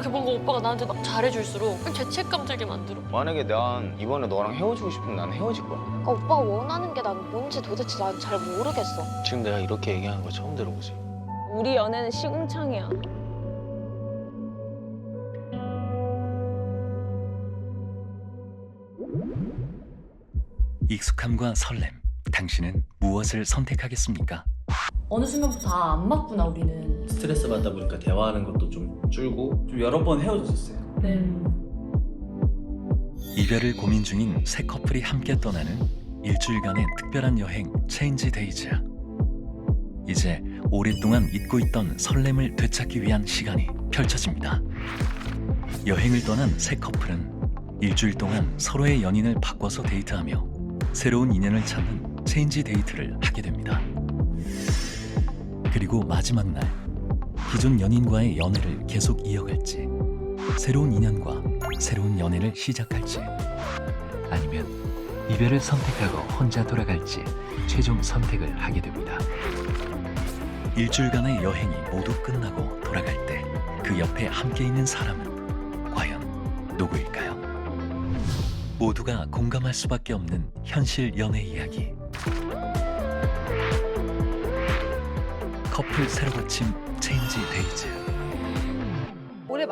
그렇게 뭔가 오빠가 나한테 막 잘해줄수록 죄책감 들게 만들어. 만약에 난 이번에 너랑 헤어지고 싶으면 난 헤어질 거야. 그러니까 오빠가 원하는 게 난 뭔지 도대체 난 잘 모르겠어. 지금 내가 이렇게 얘기하는 거 처음 들어보지. 우리 연애는 시궁창이야. 익숙함과 설렘. 당신은 무엇을 선택하겠습니까? 어느 순간부터 다안 맞구나 우리는. 스트레스 받다 보니까 대화하는 것도 좀 줄고 좀 여러 번 헤어졌었어요. 네. 이별을 고민 중인 새 커플이 함께 떠나는 일주일간의 특별한 여행 체인지 데이즈. 이제 오랫동안 잊고 있던 설렘을 되찾기 위한 시간이 펼쳐집니다. 여행을 떠난 새 커플은 일주일 동안 서로의 연인을 바꿔서 데이트하며 새로운 인연을 찾는 체인지 데이트를 하게 됩니다. 그리고 마지막 날 기존 연인과의 연애를 계속 이어갈지 새로운 인연과 새로운 연애를 시작할지 아니면 이별을 선택하고 혼자 돌아갈지 최종 선택을 하게 됩니다. 일주일간의 여행이 모두 끝나고 돌아갈 때 그 옆에 함께 있는 사람은 과연 누구일까요? 모두가 공감할 수밖에 없는 현실 연애 이야기. 커플 새로 고침 체인지 데이즈.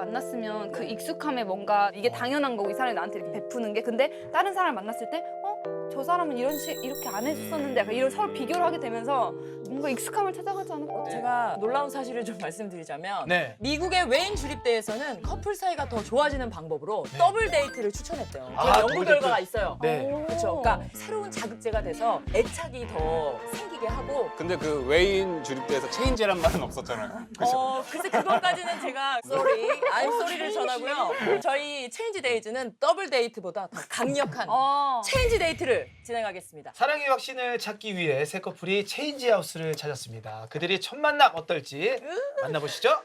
만났으면 그 익숙함에 뭔가 이게 당연한 거고 이 사람이 나한테 이렇게 베푸는 게 근데 다른 사람을 만났을 때 어? 저 사람은 이런 식 이렇게 안 했었는데 약간 이런 서로 비교를 하게 되면서 뭔가 익숙함을 찾아가지 않을까 제가 놀라운 사실을 좀 말씀드리자면 네. 미국의 웨인 주립대에서는 커플 사이가 더 좋아지는 방법으로 더블 데이트를 추천했대요. 아, 연구 더블 결과가. 있어요. 네. 그렇죠. 그러니까 새로운 자극제가 돼서 애착이 더 생기게 하고 근데 그 웨인 주립대에서 체인지란 말은 없었잖아요. 어, 글쎄 그것까지는 제가 sorry, I'm sorry를 전하고요. 저희 체인지 데이즈는 더블 데이트보다 더 강력한 어. 체인지 데이트를 진행하겠습니다. 사랑의 확신을 찾기 위해 새 커플이 체인지 하우스를 찾았습니다. 그들이 첫 만남 어떨지 만나보시죠.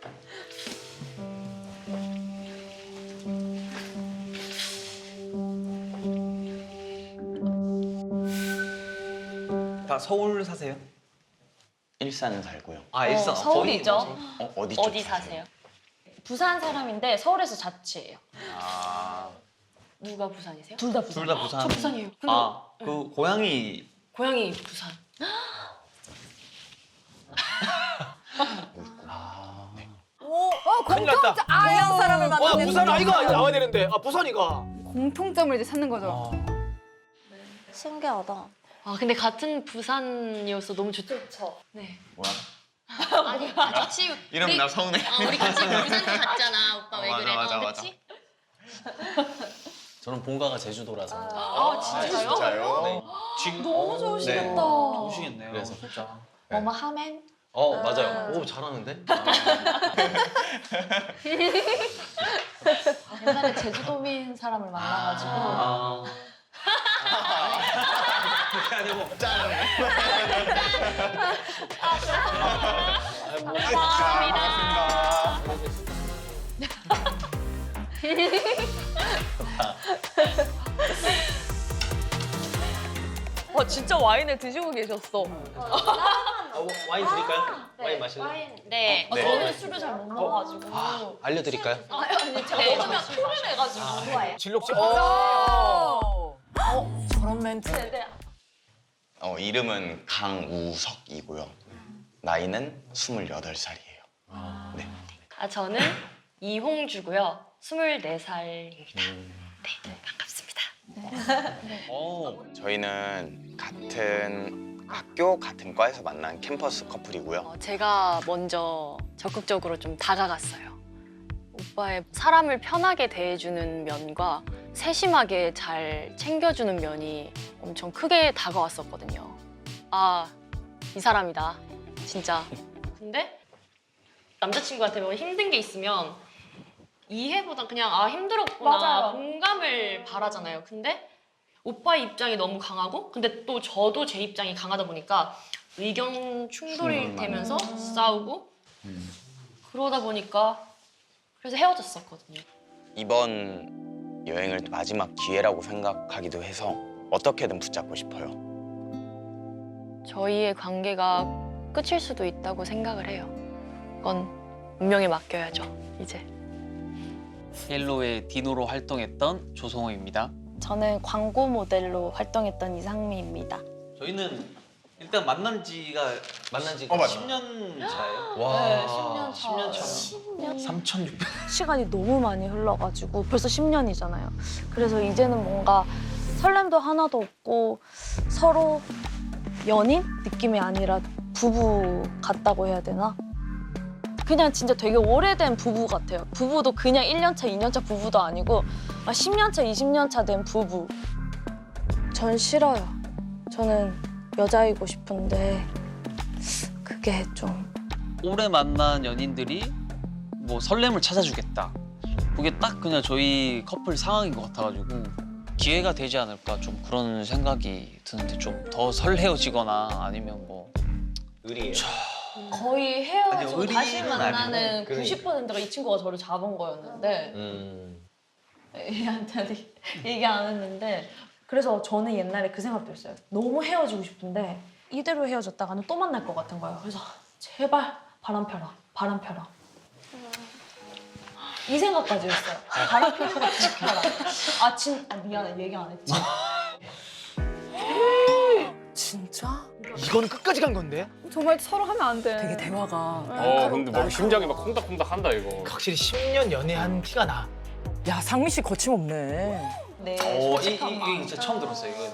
다 서울 사세요? 일산은 살고요. 아 어, 서울이죠. 어, 어디 쪽 어디 사세요? 부산 사람인데 서울에서 자취해요. 아, 누가 부산이세요? 둘 다 부산. 둘 다 부산. 저 부산이에요. 근데 아, 그 고향이 고향이 부산. 오, 어 났다. 공통점 아양 사람을 와 만나는 부산 아이가 나와야 되는데 아 부산이가. 공통점을 이제 찾는 거죠. 어. 신기하다. 아 근데 같은 부산이어서 너무 좋죠. 네. 뭐야? 아니 같이 이러면 우리- 나 서운해. 어, 우리 같이 부산 갔잖아. 오빠 왜 어, 그래? 맞아, 어, 맞아, 그치? 저는 본가가 제주도라서. 아 진짜요? 진짜요? 네. 지금 너무 좋으시겠다. 좋으시겠네요. 그래서 진짜. 뭐뭐 하멘? 어 맞아요. 오 잘하는데? 옛날에 제주도민 사람을 만나가지고 아. 와 진짜 와인을 드시고 계셨어. 아, 뭐, 와인 드릴까요? 와인 마실래요? 와인. 네. 어, 네. 저는 술을 잘 못 먹어가지고. 알려드릴까요? 아니 제가 먹으면 토를 내가지고. 좋아해요. 진록씨. 어, 저런 멘트. 네. 어, 이름은 강우석이고요. 나이는 28살이에요. 네. 아 저는 이홍주고요. 24살입니다. 네, 반갑습니다. 어. 저희는 같은 학교, 같은 과에서 만난 캠퍼스 커플이고요. 어, 제가 먼저 적극적으로 좀 다가갔어요. 오빠의 사람을 편하게 대해주는 면과 세심하게 잘 챙겨주는 면이 엄청 크게 다가왔었거든요. 아, 이 사람이다. 진짜. 근데 남자친구한테 뭐 힘든 게 있으면 이해보다 그냥 아 힘들었구나 맞아요. 공감을 바라잖아요. 근데 오빠 의 입장이 너무 강하고 근데 또 저도 제 입장이 강하다 보니까 의견 충돌이 충돌만. 되면서 싸우고 그러다 보니까 그래서 헤어졌었거든요. 이번 여행을 마지막 기회라고 생각하기도 해서 어떻게든 붙잡고 싶어요. 저희의 관계가 끝일 수도 있다고 생각을 해요. 그건 운명에 맡겨야죠. 이제. 헬로의 디노로 활동했던 조성호입니다. 저는 광고 모델로 활동했던 이상미입니다. 저희는 일단 만난 지가 만난 지가 어, 맞아. 10년 차예요. 와. 네, 10년 차. 10년 차. 3,600. 시간이 너무 많이 흘러가지고 벌써 10년이잖아요. 그래서 이제는 뭔가 설렘도 하나도 없고 서로 연인 느낌이 아니라 부부 같다고 해야 되나? 그냥 진짜 되게 오래된 부부 같아요. 부부도 그냥 1년차, 2년차 부부도 아니고 막 10년차, 20년차 된 부부. 전 싫어요. 저는 여자이고 싶은데 그게 좀 오래 만난 연인들이 뭐 설렘을 찾아주겠다. 그게 딱 그냥 저희 커플 상황인 것 같아가지고 기회가 되지 않을까 좀 그런 생각이 드는데 좀 더 설레어지거나 아니면 뭐 의리예요. 거의 아니, 헤어지고 의리는 다시 만나는 아니고, 그러니까. 90%가 이 친구가 저를 잡은 거였는데 음. 얘한테 얘기 안 했는데 그래서 저는 옛날에 그 생각도 했어요. 너무 헤어지고 싶은데 이대로 헤어졌다가는 또 만날 것 같은 거예요. 그래서 제발 바람 펴라, 바람 펴라. 이 생각까지 했어요. 바람 펴라, 바람 펴라. 아, 진, 아 미안해 얘기 안 했지. 진짜? 이거는 끝까지 간 건데? 정말 서로 하면 안 돼. 되게 대화가. 어 근데 막 심장이 막 콩닥콩닥 한다 이거. 확실히 10년 연애한 티가 나. 야 상민 씨 거침없네. 네, 어, 이, 이, 솔직한 이, 마음. 이 진짜 처음 들었어요. 이거는.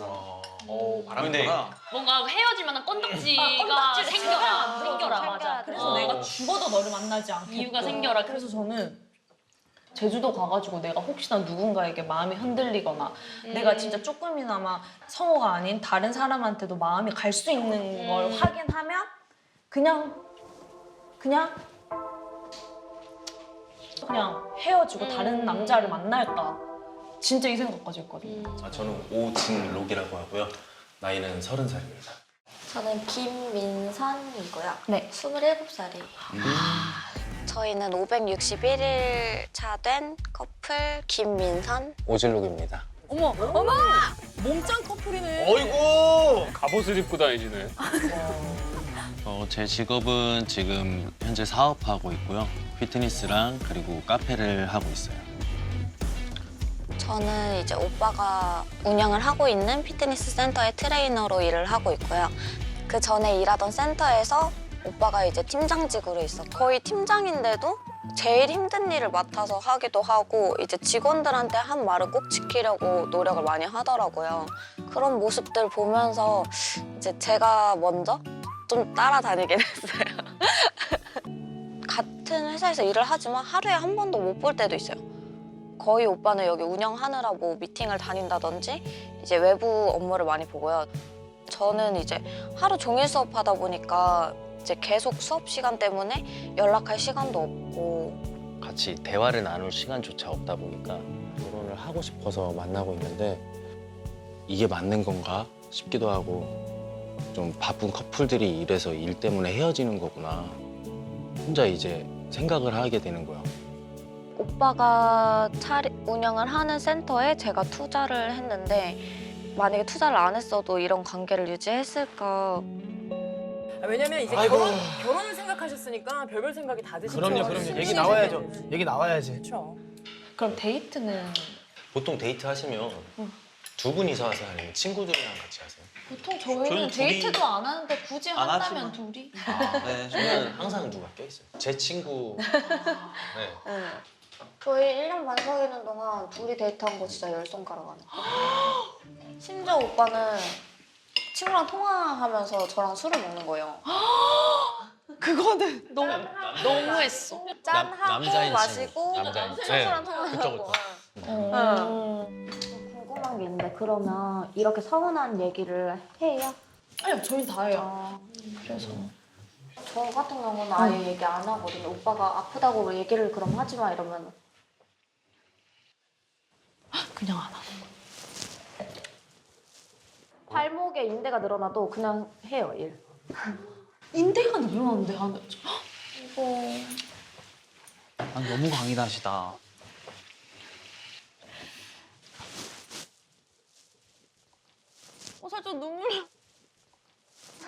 어, 바람이 근데 구나 뭔가 헤어지면 건덕지가 건덕지를 생겨라, 생겨라, 생겨라, 생겨야 맞아. 돼. 그래서 어. 내가 죽어도 너를 만나지 않겠다. 이유가 생겨라. 그래서 저는 제주도 가가지고 내가 혹시나 누군가에게 마음이 흔들리거나 내가 진짜 조금이나마 성우가 아닌 다른 사람한테도 마음이 갈 수 있는 걸 확인하면 그냥 그냥 그냥 헤어지고 다른 남자를 만날까 진짜 이 생각까지 했거든요. 아, 저는 오진록이라고 하고요. 나이는 서른 살입니다. 저는 김민선이고요. 네. 27살이에요. 저희는 561일 차 된 커플 김민선. 오진록입니다. 어머 어머 몸짱 커플이네. 어이구. 갑옷을 입고 다니시네. 어, 제 직업은 지금 현재 사업하고 있고요. 피트니스랑 그리고 카페를 하고 있어요. 저는 이제 오빠가 운영을 하고 있는 피트니스 센터의 트레이너로 일을 하고 있고요. 그 전에 일하던 센터에서 오빠가 이제 팀장직으로 있어. 거의 팀장인데도 제일 힘든 일을 맡아서 하기도 하고 이제 직원들한테 한 말을 꼭 지키려고 노력을 많이 하더라고요. 그런 모습들 보면서 이제 제가 먼저 좀 따라다니긴 했어요. 같은 회사에서 일을 하지만 하루에 한 번도 못 볼 때도 있어요. 거의 오빠는 여기 운영하느라 뭐 미팅을 다닌다든지 이제 외부 업무를 많이 보고요. 저는 이제 하루 종일 수업하다 보니까 이제 계속 수업 시간 때문에 연락할 시간도 없고 같이 대화를 나눌 시간조차 없다 보니까 결혼을 하고 싶어서 만나고 있는데 이게 맞는 건가 싶기도 하고 좀 바쁜 커플들이 이래서 일 때문에 헤어지는 거구나 혼자 이제 생각을 하게 되는 거야. 오빠가 차리, 운영을 하는 센터에 제가 투자를 했는데 만약에 투자를 안 했어도 이런 관계를 유지했을까 아, 왜냐면 이제 아이고. 결혼 결혼을 생각하셨으니까 별별 생각이 다 드시죠. 그럼요, 그럼요. 얘기 나와야죠. 얘기 나와야지. 그렇죠. 그럼 데이트는 보통 데이트 하시면 두 분이서 하세요? 아니면 친구들이랑 같이 하세요? 보통 저희는 저희는 둘이- 데이트도 안 하는데 굳이 안 한다면 하지만. 둘이 아, 네. 저는 항상 누가 껴있어요. 제 친구. 네. 응. 저희 1년 반 사귀는 동안 둘이 데이트한 거 진짜 열 손가락 안에 심지어 오빠는 친구랑 통화하면서 저랑 술을 먹는 거예요 그거는 너무 너무했어. 짠 하고 남자인 마시고 친구. 남자인 친구. 친구랑 그쵸, 통화하고 어. 궁금한 게 있는데 그러면 이렇게 서운한 얘기를 해요? 아니요, 저희 다 해요. 그래서 저 같은 경우는 아예 얘기 안 하거든요. 오빠가 아프다고 얘기를 그럼 하지 마 이러면 그냥 안 하고. 발목에 인대가 늘어나도 그냥 해요 일. 인대가 늘어났는데 한 이거 아, 너무 강인하시다. 어 살짝 눈물 나.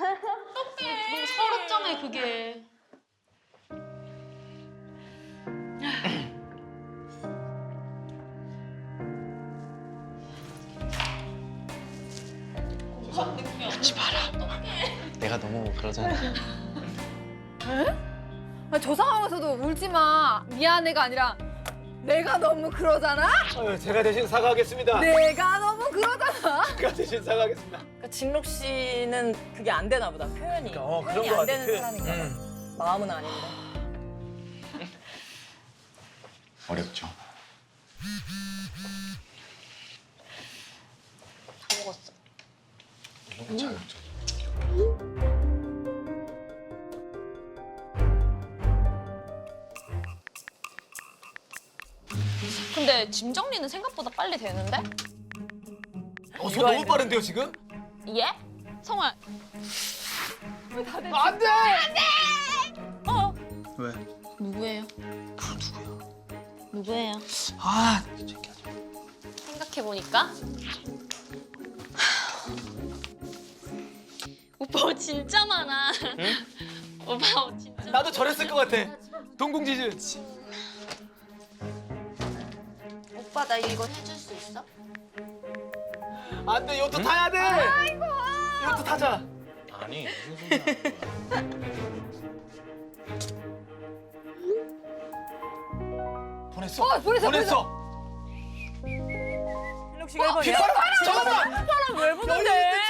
네. 너무 서럽잖아요 그게. 같이 봐라. 내가 너무 그러잖아. 아니, 저 상황에서도 울지 마 미안해가 아니라 내가 너무 그러잖아. 아유, 제가 대신 사과하겠습니다. 내가 너무 그러잖아. 제가 대신 사과하겠습니다. 그러니까 진록 씨는 그게 안 되나 보다. 표현이. 어, 그런 표현이 거안 같아. 되는 표현. 사람인가 봐. 음. 마음은 아닌데. 어렵죠. 다 먹었어. 자극적. 근데 짐 정리는 생각보다 빨리 되는데? 어, 저 너무 빠른데요, 지금? 예? 성아 안 돼! 어 왜? 누구예요? 누구예요? 아 생각해 보니까 오빠 옷 진짜 많아. 오빠 옷 진짜. 나도 저랬을 것 같아. 동공지진. 오빠 나 이거 해줄 수 있어? 안 돼, 이것도 타야 돼! 아이고! 이것도 타자. 아니 무슨 소리야. 보냈어. 어, 보냈어, 보냈어. 진록 씨가 해버려. 뒷바람! 잠깐만! 뒷바람 왜 부는데?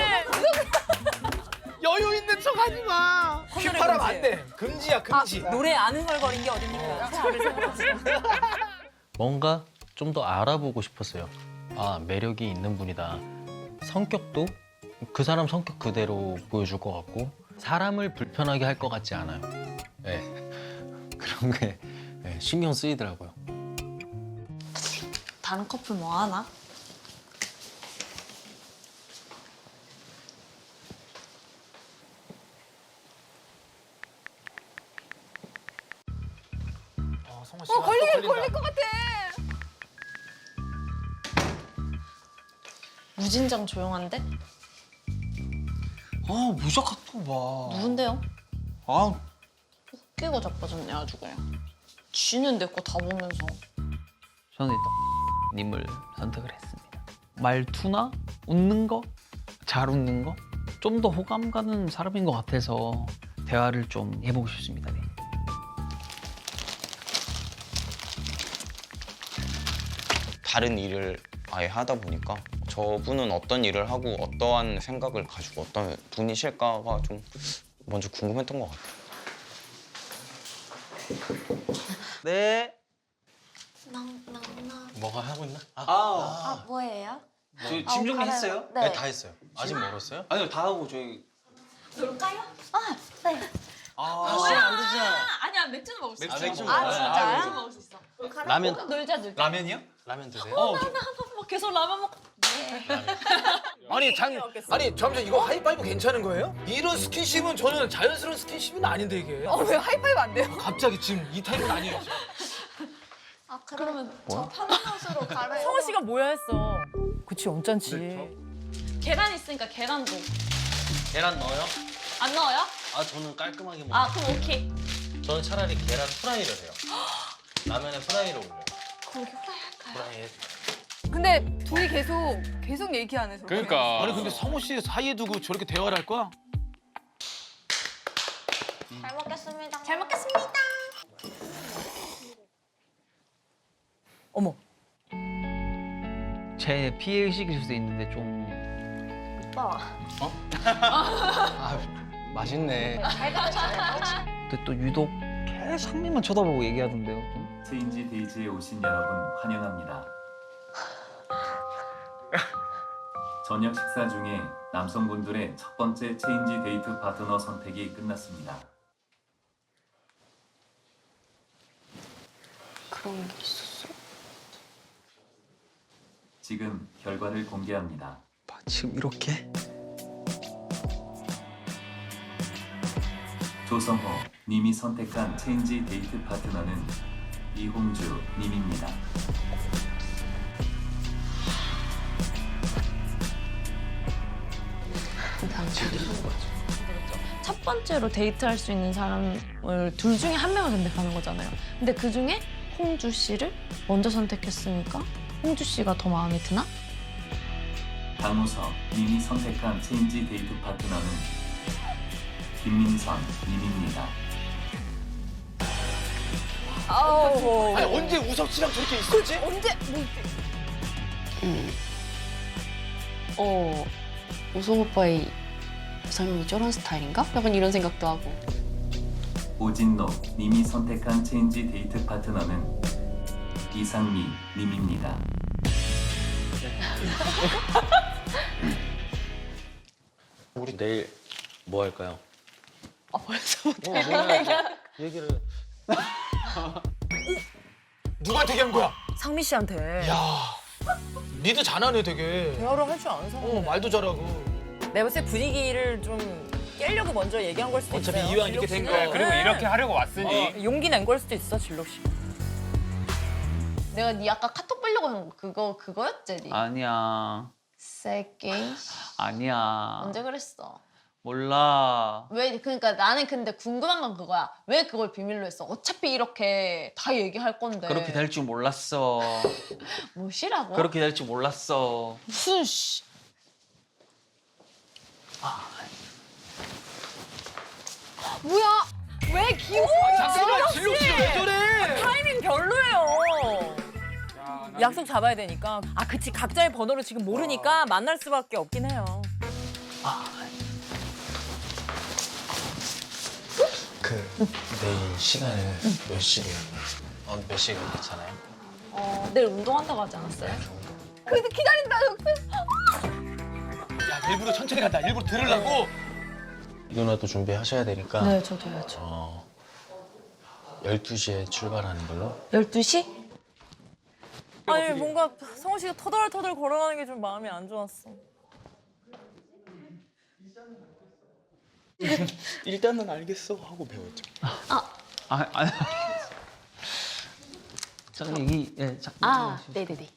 여유 있는 척 하지 마. 휘파람. 안 돼. 금지야, 금지. 노래 안 흥얼거린 게 어딥니까? 뭔가 좀 더 알아보고 싶었어요. 아 매력이 있는 분이다. 성격도 그 사람 성격 그대로 보여줄 것 같고 사람을 불편하게 할 것 같지 않아요. 네. 그런 게 네, 신경 쓰이더라고요. 다른 커플 뭐 하나? 무진장 조용한데? 아 무조건 또 봐. 누군데요? 아 끼고 자빠졌네 아주 그냥. 쥐는 내 거 다 보면서. 저는 일단 님을 선택을 했습니다. 말투나 웃는 거, 잘 웃는 거, 좀 더 호감 가는 사람인 것 같아서 대화를 좀 해보고 싶습니다. 네. 다른 일을 아예 하다 보니까 저분은 어떤 일을 하고 어떠한 생각을 가지고 어떤 분이실까가 좀 먼저 궁금했던 것 같아요. 네. 낭낭낭. 뭐가 하고 있나? 아, 아 뭐예요? 저희 아, 짐 정리 갈아요? 했어요? 네. 네, 다 했어요. 아직 멀었어요? 아니요 다 하고 저희 놀까요? 아 네. 아, 시간 안 되잖아. 아니야 맥주는 먹을 수 맥주 있어. 맥주 아 먹어요. 진짜요? 맥주 먹을 수 있어. 라면 놀자 놀자. 라면이요? 라면 드세요? 어, 뭐 계속 라면 먹고. 아니, 장, 아니, 잠시만, 이거 하이파이브 괜찮은 거예요? 이런 스킨십은 저는 자연스러운 스킨십은 아닌데, 이게. 어, 왜 하이파이브 안 돼요? 갑자기 지금 이 타이밍 아니에요. 아 그러면 저 편한 옷으로 갈아요. 성호 씨가 뭐야 했어. 그치, 언짢지. 계란 있으니까 계란도. 계란 넣어요? 안 넣어요? 아 저는 깔끔하게 먹어요. 아 그럼 오케이. 저는 차라리 계란 프라이를 해요. 라면에 프라이를 올려요. 거기 후라이 할까요? 프라이. 근데 둘이 계속 계속 얘기하네. 저렇게. 그러니까. 아니, 근데 성호 씨 사이에 두고 저렇게 대화를 할 거야? 잘 먹겠습니다. 잘 먹겠습니다. 어머. 제 피해 의식일 수도 있는데 좀 오빠. 아 맛있네. 잘 가르쳐요. 근데 또 유독 계속 상민만 쳐다보고 얘기하던데요. 좀. 체인지 데이즈에 오신 여러분 환영합니다. 저녁 식사 중에 남성분들의 첫 번째 체인지 데이트 파트너 선택이 끝났습니다. 그런 게 있었어? 지금 결과를 공개합니다. 봐, 지금 이렇게? 조성호 님이 선택한 체인지 데이트 파트너는 이홍주 님입니다. 첫 번째로 데이트할 수 있는 사람을 둘 중에 한 명을 선택하는 거잖아요. 근데 그 중에 홍주 씨를 먼저 선택했으니까 홍주 씨가 더 마음에 드나? 강우석 님이 선택한 체인지 데이트 파트너는 김민선 님입니다. 아우. 아니 언제 우석 씨랑 저렇게 있었지? 언제? 뭐, 어, 우성 오빠의 이상형이 저런 스타일인가? 약간 이런 생각도 하고. 오진노 님이 선택한 체인지 데이트 파트너는 이상미 님입니다. 우리 내일 뭐 할까요? 아, 벌써부터 어, 뭐야. 얘기를 누구한테 얘기한 거야? 상미 씨한테. 야 리드 잘하네 되게. 대화를 할 줄 아는 사람. 어 말도 잘하고. 내가 봤을 때 분위기를 좀 깨려고 먼저 얘기한 걸 수도 어차피 있어요. 이왕 이렇게 진록 된 씨는. 거. 그리고 네. 이렇게 하려고 왔으니 어, 용기 낸 걸 수도 있어 진록 씨. 내가 네 아까 카톡 빼려고 한 거 그거 그거였지? 니? 아니야. 새끼 아니야. 언제 그랬어? 몰라. 왜 그러니까 나는 근데 궁금한 건 그거야. 왜 그걸 비밀로 했어? 어차피 이렇게 다 얘기할 건데. 그렇게 될 줄 몰랐어. 뭐시라고? 그렇게 될 줄 몰랐어. 무슨 씨. 뭐야? 왜 기분? 잠깐만 진록 씨가 왜 저래? 타이밍 별로예요. 약속 잡아야 되니까. 아 그치 각자의 번호를 지금 모르니까 만날 수밖에 없긴 해요. 그 내일 시간을 몇 시에 어, 몇 시에 괜찮아요? 어, 내일 운동한다고 하지 않았어요? 그래도 기다린다. 야 일부러 천천히 간다. 일부러 들으려고. 누나도 준비하셔야 되니까 네, 저도 해야죠. 어, 12시에 출발하는 걸로 12시? 아니 뭔가 성호 씨가 터덜터덜 걸어가는 게 좀 마음이 안 좋았어. 일단은 알겠어 하고 배웠죠 아, 아니. 잠깐 얘기, 예, 잠깐. 아, 네네네.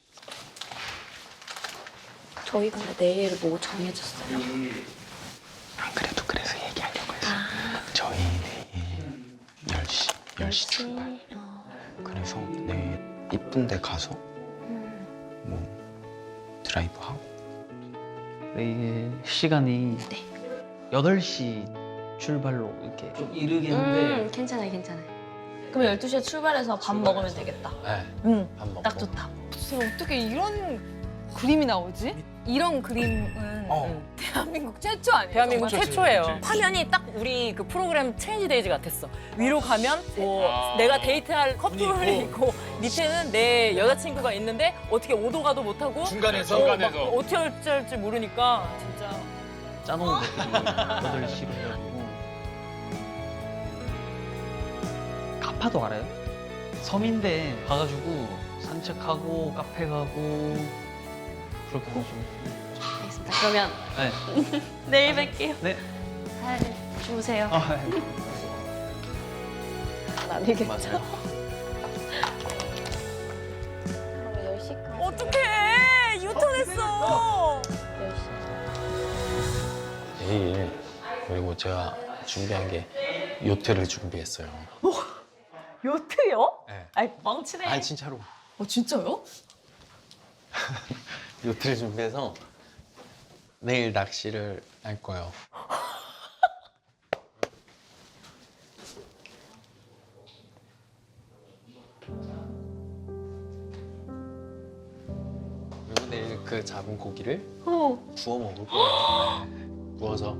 저희 근데 내일 뭐 정해졌어요? 안 그래도 그래서 얘기하려고 했어 저희 내일 10시 10시 출발 그래서 내일 이쁜 데 가서 뭐 드라이브 하고 내일 시간이 네. 8시 출발로 이렇게 좀 이르겠는데 음, 괜찮아요, 괜찮아요. 그럼 12시에 출발해서 밥 먹으면 되겠다. 네, 응, 밥 먹고 딱 좋다. 진짜 어떻게 이런 그림이 나오지? 이런 그림은 어. 대한민국 최초 아니에요? 대한민국 정말 최초예요. 화면이 딱 우리 그 프로그램 체인지 데이즈 같았어. 위로 가면 뭐 아. 내가 데이트할 커플이 있고 밑에는 내 여자친구가 있는데 어떻게 오도 가도 못하고 중간에서 어, 막 중간에서. 어떻게 할지 할지 모르니까 진짜 짜놓은 것들이 8시로 해가지고 카파도 알아요? 섬인데 가가지고 산책하고 카페 가고 그렇게 해가지고 알겠습니다. 그러면 네. 내일 뵐게요. 네. 잘 주무세요. 아, 네. 아니겠죠? 맞아요 그럼 10시까지. 어떡해 유턴했어. 내일 그리고 제가 준비한 게 요트를 준비했어요 요트요? 네. 아이 멍치네. 아니 진짜로 어 진짜요? 요트를 준비해서 내일 낚시를 할 거예요. 그리고 내일 그 잡은 고기를 구워 먹을 거예요. 네. 구워서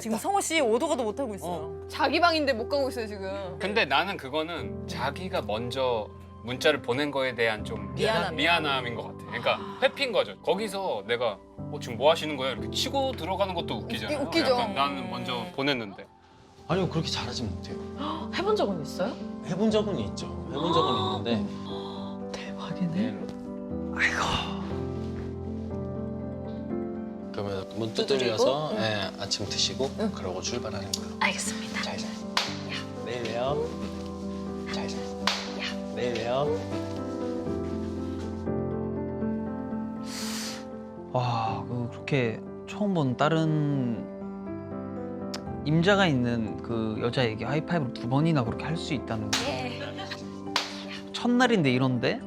지금 성호 씨 오도 가도 못 하고 있어요. 자기 방인데 못 가고 있어요 지금. 근데 나는 그거는 자기가 먼저 문자를 보낸 거에 대한 좀 미안함. 미안함인 것 같아. 그러니까 회피인 거죠. 거기서 내가 어, 지금 뭐 하시는 거야? 이렇게 치고 들어가는 것도 웃기잖아요. 웃기- 웃기죠. 약간 나는 먼저 보냈는데. 아니요 그렇게 잘하진 못해요. 해본 적은 있어요? 해본 적은 있죠. 해본 적은 있는데 대박이네. 그러면 문 두드려서 예, 아침 드시고 그러고 출발하는 걸로. 알겠습니다. 잘 자. 내일 봬요. 봬요. 와, 그 그렇게 처음 본 다른 임자가 있는 그 여자에게 하이파이브를 두 번이나 그렇게 할 수 있다는 게 첫날인데 이런데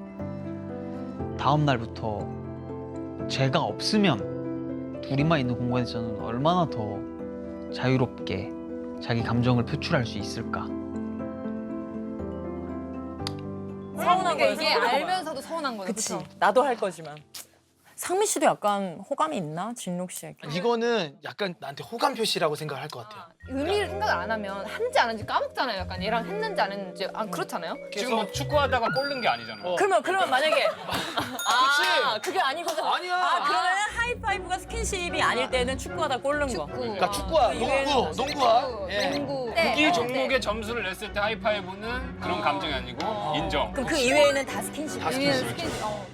다음 날부터 제가 없으면 둘이만 있는 공간에서는 얼마나 더 자유롭게 자기 감정을 표출할 수 있을까? 거예요. 이게. 알면서도 서운한 거예요. 그치. 그쵸? 나도 할 거지만. 상민 씨도 약간 호감이 있나? 진록 씨에게. 이거는 약간 나한테 호감 표시라고 생각을 할것 같아요. 의미를 생각을 안 하면 한지 안 한지 까먹잖아요. 약간 얘랑 했는지 안 했는지. 아 그렇잖아요? 지금 뭐 축구하다가 꼴른 게 아니잖아. 그러면 그러면 만약에 아 그게 아니거든. 아니야. 스킨십이 아닐 때는 축구하다 꼴른 거. 그러니까 축구와 그 농구, 농구와 예. 농구. 구기 종목에 점수를 냈을 때 하이파이브는 그런 감정이 아니고 인정. 그럼 그 이외에는 다 스킨십. 다 스킨십. 스킨십. 어.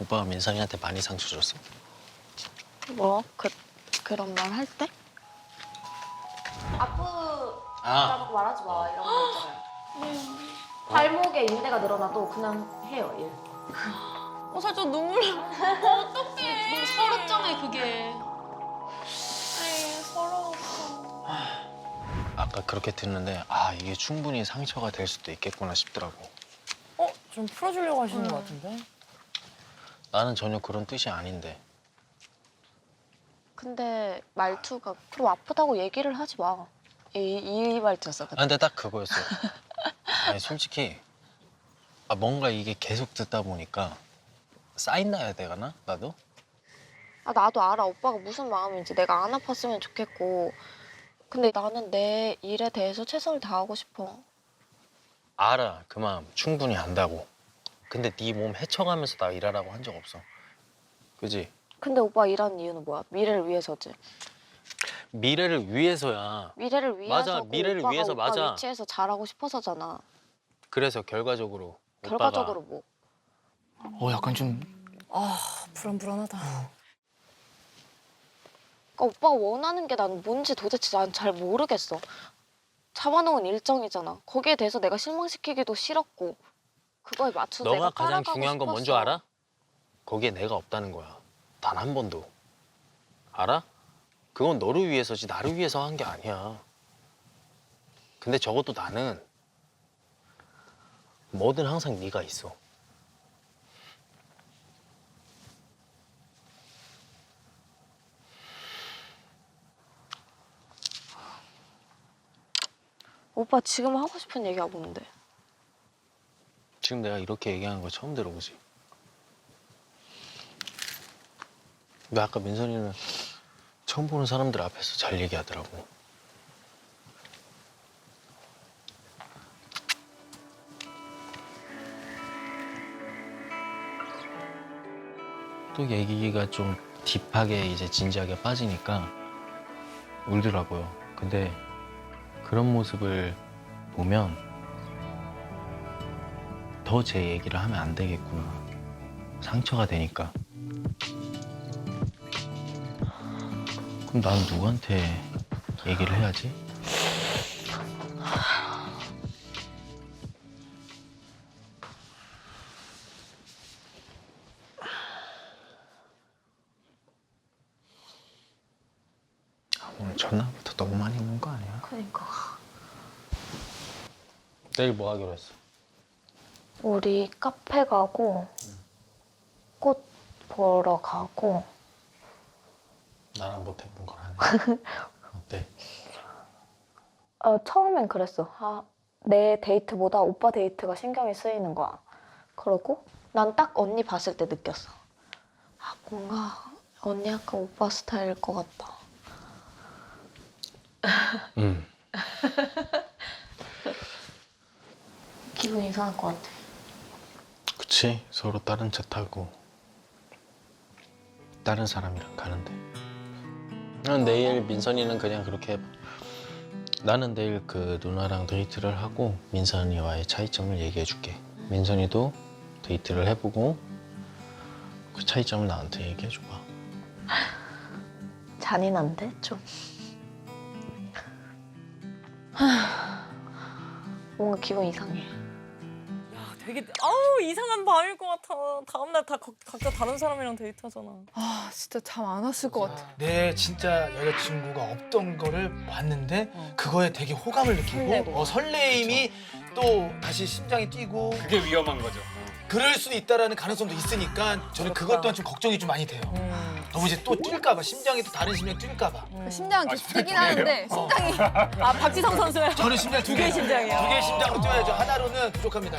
오빠가 민선이한테 많이 상처 줬어? 뭐? 그, 그런 말 할 때? 아, 말하지 마 이런 거 있잖아요. 발목에 인대가 늘어나도 그냥 해요 일. 어 살짝 눈물 나. 어떡해. 너무 서럽잖아요 그게. 에이 서러워. 아까 그렇게 듣는데 아 이게 충분히 상처가 될 수도 있겠구나 싶더라고. 어? 좀 풀어주려고 하시는 것 같은데? 나는 전혀 그런 뜻이 아닌데. 근데 말투가 그럼 아프다고 얘기를 하지 마. 이, 이 말투였어. 아, 근데 딱 그거였어. 아니 솔직히 아 뭔가 이게 계속 듣다 보니까 쌓인다야 되나 나도? 아, 나도 알아. 오빠가 무슨 마음인지. 내가 안 아팠으면 좋겠고. 근데 나는 내 일에 대해서 최선을 다하고 싶어. 알아 그 마음 충분히 안다고. 근데 네 몸 헤쳐가면서 나 일하라고 한 적 없어. 그지? 근데 오빠 일하는 이유는 뭐야? 미래를 위해서지. 미래를 위해서야. 미래를 위해서. 맞아, 미래를 오빠가 위해서 오빠 맞아. 위치에서 잘하고 싶어서잖아. 그래서 결과적으로 결과적으로 뭐? 어 약간 좀 아 불안불안하다. 그러니까 오빠가 원하는 게 난 뭔지 도대체 난 잘 모르겠어. 잡아놓은 일정이잖아. 거기에 대해서 내가 실망시키기도 싫었고 그거에 맞춰서 너가 내가 가장 따라가고 중요한 건 싶었어. 뭔지 알아? 거기에 내가 없다는 거야. 단 한 번도. 알아? 그건 너를 위해서지 나를 위해서 한 게 아니야. 근데 적어도 나는 뭐든 항상 네가 있어. 오빠 지금 하고 싶은 얘기가 뭔데? 지금 내가 이렇게 얘기하는 거 처음 들어보지. 왜 아까 민선이는 처음 보는 사람들 앞에서 잘 얘기하더라고. 또 얘기가 좀 딥하게 이제 진지하게 빠지니까 울더라고요. 근데 그런 모습을 보면 더 제 얘기를 하면 안 되겠구나. 상처가 되니까. 그럼 난 누구한테 얘기를 해야지? 내일 뭐 하기로 했어? 우리 카페 가고 꽃 보러 가고 나랑 못 해본 거라네. 어때? 어, 처음엔 그랬어. 아, 내 데이트보다 오빠 데이트가 신경이 쓰이는 거야. 그러고 난 딱 언니 봤을 때 느꼈어. 아, 뭔가 언니 약간 오빠 스타일일 것 같다. 응. 기분 이상할 것 같아. 그치 서로 다른 차 타고 다른 사람이랑 가는데 난 내일 민선이는 그냥 그렇게 해봐 나는 내일 그 누나랑 데이트를 하고 민선이와의 차이점을 얘기해 줄게 민선이도 데이트를 해보고 그 차이점을 나한테 얘기해 줘봐 잔인한데 좀. 하, 뭔가 기분 이상해. 되게 아우 이상한 밤일 것 같아. 다음 날 다 각- 각자 다른 사람이랑 데이트하잖아. 아 진짜 잠 안 왔을 것 같아. 내 진짜 여자친구가 없던 거를 봤는데 그거에 되게 호감을 느끼고 설레고. 어, 설레임이 또 다시 심장이 뛰고 그게 위험한 거죠. 그럴 수도 있다라는 가능성도 있으니까 저는 그것 또한 좀 걱정이 좀 많이 돼요. 너무 이제 또 뛸까봐 심장이 또 다른 심장 뛸까봐. 심장은 아, 계속 뛰긴 심장이 하는데? 심장이 아 박지성 선수요? 저는 심장 두두 개의 개예요. 심장이요. 두 개의 심장으로 뛰어야죠. 하나로는 부족합니다.